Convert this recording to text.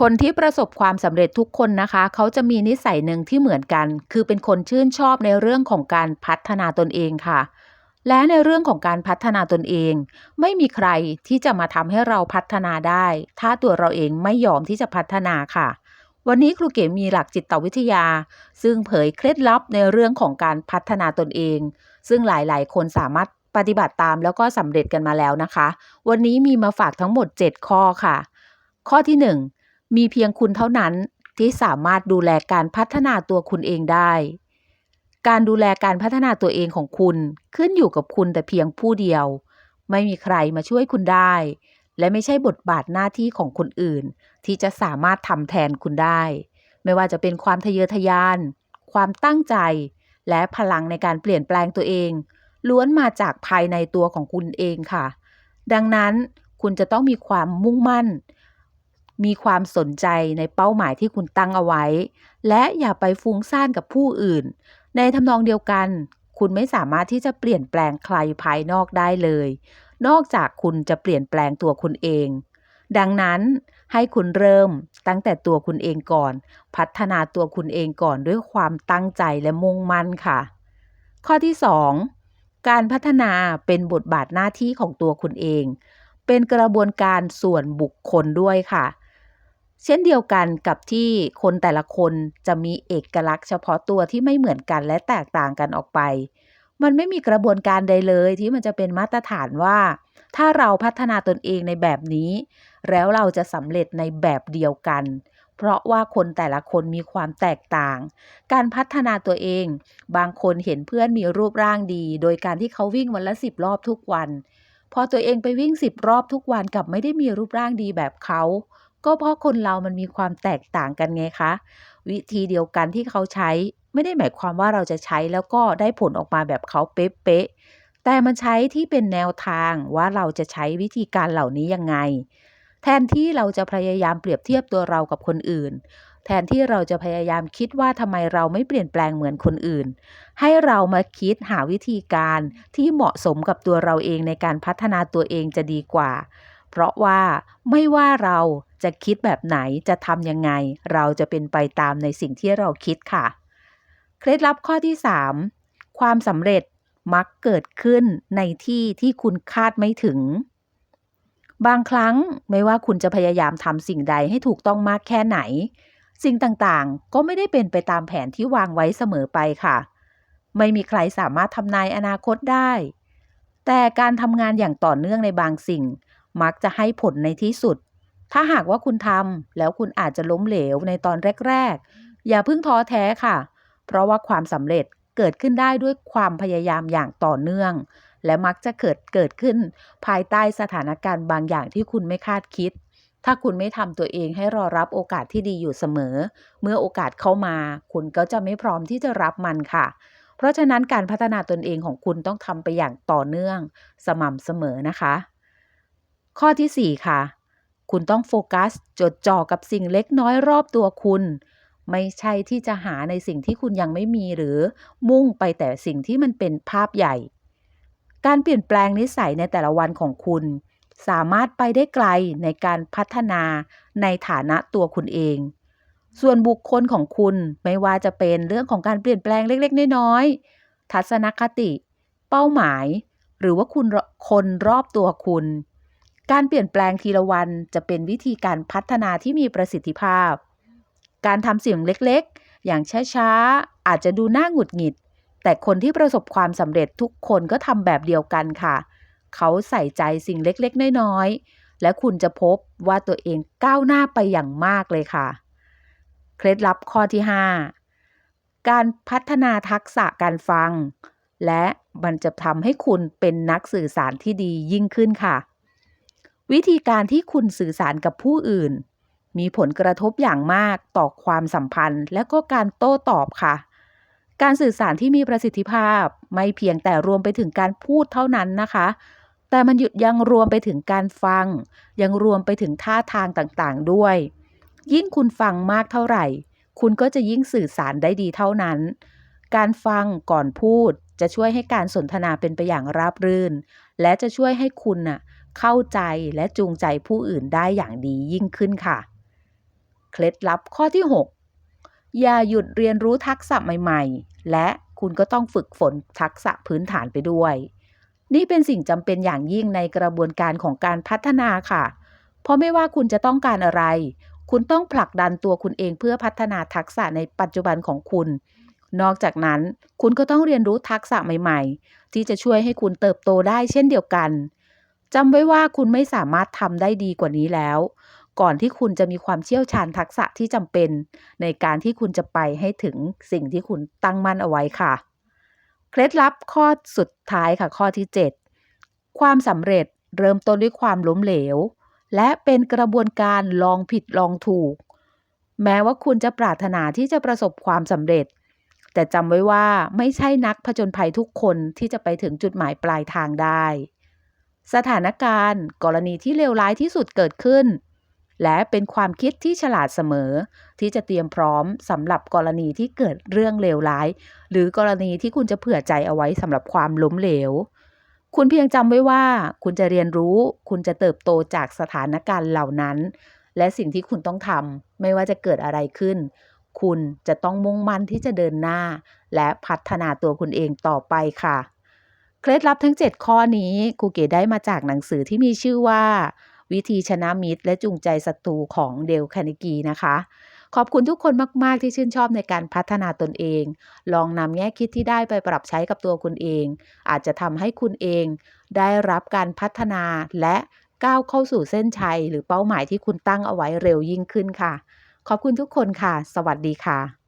คนที่ประสบความสำเร็จทุกคนนะคะ เขาจะมีนิสัยหนึ่งที่เหมือนกัน คือเป็นคนชื่นชอบในเรื่องของการพัฒนาตนเองค่ะ และในเรื่องของการพัฒนาตนเอง ไม่มีใครที่จะมาทำให้เราพัฒนาได้ ถ้าตัวเราเองไม่ยอมที่จะพัฒนาค่ะ วันนี้ครูเก๋มีหลักจิตวิทยา ซึ่งเผยเคล็ดลับในเรื่องของการพัฒนาตนเอง ซึ่งหลายๆ คนสามารถปฏิบัติตามแล้วก็สำเร็จกันมาแล้วนะคะ วันนี้มีมาฝากทั้งหมด 7 ข้อค่ะ ข้อที่ 1 มีเพียงคุณเท่านั้นที่สามารถดูแลการพัฒนาตัวคุณเองได้ การดูแลการพัฒนาตัวเองของคุณขึ้นอยู่กับคุณแต่เพียงผู้เดียว ไม่มีใครมาช่วยคุณได้ และไม่ใช่บทบาทหน้าที่ของคนอื่น ที่จะสามารถทำแทนคุณได้ ไม่ว่าจะเป็นความทะเยอทะยาน ความตั้งใจ และพลังในการเปลี่ยนแปลงตัวเอง ล้วนมาจากภายในตัวของคุณเองค่ะ ดังนั้นคุณจะต้องมีความมุ่งมั่น มีความสนใจในเป้าหมายที่คุณตั้งเอาไว้ และอย่าไปฟุ้งซ่านกับผู้อื่น ในทำนองเดียวกัน คุณไม่สามารถที่จะเปลี่ยนแปลงใครภายนอกได้เลย นอกจากคุณจะเปลี่ยนแปลงตัวคุณเอง ดังนั้นให้คุณเริ่มตั้งแต่ตัวคุณเองก่อน พัฒนาตัวคุณเองก่อนด้วยความตั้งใจและมุ่งมั่นค่ะ ข้อที่ 2 การพัฒนาเป็นบทบาทหน้าที่ของตัวคุณเอง เป็นกระบวนการส่วนบุคคลด้วยค่ะ เช่นเดียวกันกับที่คนแต่ละคนจะมีเอกลักษณ์เฉพาะตัวที่ไม่เหมือนกันและแตกต่างกันออกไป มันไม่มีกระบวนการใดเลยที่มันจะเป็นมาตรฐานว่า ถ้าเราพัฒนาตนเองในแบบนี้ แล้วเราจะสำเร็จในแบบเดียวกัน เพราะว่าคนแต่ละคนมีความแตกต่าง การพัฒนาตัวเอง บางคนเห็นเพื่อนมีรูปร่างดี โดยการที่เขาวิ่งวันละสิบรอบทุกวัน พอตัวเองไปวิ่งสิบรอบทุกวันกับไม่ได้มีรูปร่างดีแบบเขา ก็เพราะคนเรามันมีความแตกต่างกันไงคะ วิธีเดียวกันที่เขาใช้ไม่ได้หมายความว่าเราจะใช้แล้วก็ได้ผลออกมาแบบเขาเป๊ะๆแต่มันใช้ที่เป็นแนวทางว่าเราจะใช้วิธีการเหล่านี้ยังไง แทนที่เราจะพยายามเปรียบเทียบตัวเรากับคนอื่น แทนที่เราจะพยายามคิดว่าทำไมเราไม่เปลี่ยนแปลงเหมือนคนอื่น ให้เรามาคิดหาวิธีการที่เหมาะสมกับตัวเราเองในการพัฒนาตัวเองจะดีกว่า เพราะว่าไม่ว่าเราจะคิดแบบไหนจะทำยังไง เราจะเป็นไปตามในสิ่งที่เราคิดค่ะ เคล็ดลับข้อที่ 3 ความสำเร็จมักเกิดขึ้นในที่ที่คุณคาดไม่ถึง บางครั้งไม่ว่าคุณจะพยายามทำสิ่งใดให้ถูกต้องมากแค่ไหน สิ่งต่างๆ ก็ไม่ได้เป็นไปตามแผนที่วางไว้เสมอไปค่ะ ไม่มีใครสามารถทำนายอนาคตได้ แต่การทำงานอย่างต่อเนื่องในบางสิ่ง มักจะให้ผลในที่สุด ถ้าหากว่าคุณทำแล้วคุณอาจจะล้มเหลวในตอนแรก ๆ อย่าเพิ่งท้อแท้ค่ะ เพราะว่าความสำเร็จเกิดขึ้นได้ด้วยความพยายามอย่างต่อเนื่อง และมักจะเกิดเกิดขึ้น ภายใต้สถานการณ์บางอย่างที่คุณไม่คาดคิด ถ้าคุณไม่ทำตัวเองให้รอรับโอกาสที่ดีอยู่เสมอ เมื่อโอกาสเข้ามา คุณก็จะไม่พร้อมที่จะรับมันค่ะ เพราะฉะนั้นการพัฒนาตนเองของคุณต้องทำไปอย่างต่อเนื่อง สม่ำเสมอนะคะ ข้อที่ 4 ค่ะ คุณต้องโฟกัส จดจ่อกับสิ่งเล็กน้อยรอบตัวคุณ ไม่ใช่ที่จะหาในสิ่งที่คุณยังไม่มีหรือมุ่งไปแต่สิ่งที่มันเป็นภาพใหญ่ การเปลี่ยนแปลงนิสัยในแต่ละวันของคุณ สามารถไปได้ไกลในการพัฒนาในฐานะตัวคุณเอง ส่วนบุคคลของคุณไม่ว่าจะเป็นเรื่องของการเปลี่ยนแปลงเล็ก ๆ น้อยๆทัศนคติ เป้าหมาย หรือว่าคุณคนรอบตัวคุณ การเปลี่ยนแปลงทีละวันจะเป็นวิธีการพัฒนาที่มีประสิทธิภาพ การทำสิ่งเล็กๆ อย่างช้าๆ อาจจะดูน่าหงุดหงิด แต่คนที่ประสบความสำเร็จทุกคนก็ทำแบบเดียวกันค่ะ เขาใส่ใจสิ่งเล็กๆ น้อยๆ และคุณจะพบว่าตัวเองก้าวหน้าไปอย่างมากเลยค่ะ เคล็ดลับข้อที่ 5 การพัฒนาทักษะการฟัง และมันจะทำให้คุณเป็นนักสื่อสารที่ดียิ่งขึ้นค่ะ วิธีการที่คุณสื่อสารกับผู้อื่น มีผลกระทบอย่างมากต่อความสัมพันธ์ และก็การโต้ตอบค่ะ การสื่อสารที่มีประสิทธิภาพไม่เพียงแต่รวมไปถึงการพูดเท่านั้นนะคะ แต่มันยังรวมไปถึงการฟัง ยังรวมไปถึงท่าทางต่างๆด้วย ยิ่งคุณฟังมากเท่าไหร่ คุณก็จะยิ่งสื่อสารได้ดีเท่านั้น การฟังก่อนพูดจะช่วยให้การสนทนาเป็นไปอย่างราบรื่น และจะช่วยให้คุณน่ะ เข้าใจและจูงใจผู้อื่นได้อย่างดียิ่งขึ้นค่ะ เคล็ดลับข้อที่ 6 อย่าหยุดเรียนรู้ทักษะใหม่ ๆ และคุณก็ต้องฝึกฝนทักษะพื้นฐานไปด้วย นี่เป็นสิ่งจำเป็นอย่างยิ่งในกระบวนการของการพัฒนาค่ะ เพราะไม่ว่าคุณจะต้องการอะไร คุณต้องผลักดันตัวคุณเองเพื่อพัฒนาทักษะในปัจจุบันของคุณ นอกจากนั้นคุณก็ต้องเรียนรู้ทักษะใหม่ ๆ ที่จะช่วยให้คุณเติบโตได้เช่นเดียวกัน จำไว้ว่าคุณไม่สามารถทำได้ดีกว่านี้แล้ว ก่อนที่คุณจะมีความเชี่ยวชาญทักษะที่จำเป็น ในการที่คุณจะไปให้ถึงสิ่งที่คุณตั้งมั่นเอาไว้ค่ะ เคล็ดลับข้อสุดท้ายค่ะ ข้อที่ 7 ความสำเร็จเริ่มต้นด้วยความล้มเหลว และเป็นกระบวนการลองผิดลองถูก แม้ว่าคุณจะปรารถนาที่จะประสบความสำเร็จ แต่จำไว้ว่าไม่ใช่นักผจญภัยทุกคนที่จะไปถึงจุดหมายปลายทางได้ สถานการณ์ กรณีที่เลวร้ายที่สุดเกิดขึ้น และเป็นความคิดที่ฉลาดเสมอ ที่จะเตรียมพร้อมสำหรับกรณีที่เกิดเรื่องเลวร้าย หรือกรณีที่คุณจะเผื่อใจเอาไว้สำหรับความล้มเหลว คุณเพียงจำไว้ว่า คุณจะเรียนรู้ คุณจะเติบโตจากสถานการณ์เหล่านั้น และสิ่งที่คุณต้องทำไม่ว่าจะเกิดอะไรขึ้น คุณจะต้องมุ่งมั่นที่จะเดินหน้า และพัฒนาตัวคุณเองต่อไปค่ะ เคล็ดลับทั้ง 7 ข้อนี้ครูเก๋ได้มาจากหนังสือที่มีชื่อว่า วิธีชนะมิตร และจูงใจศัตรูของเดลคาเนกีนะคะ ขอบคุณทุกคนมาก ๆ ที่ชื่นชอบในการพัฒนาตนเอง ลองนำแง่คิดที่ได้ไปปรับใช้กับตัวคุณเอง อาจจะทำให้คุณเอง ได้รับการพัฒนาและก้าวเข้าสู่เส้นชัย หรือเป้าหมายที่คุณตั้งเอาไว้เร็วยิ่งขึ้นค่ะ ขอบคุณทุกคนค่ะ สวัสดีค่ะ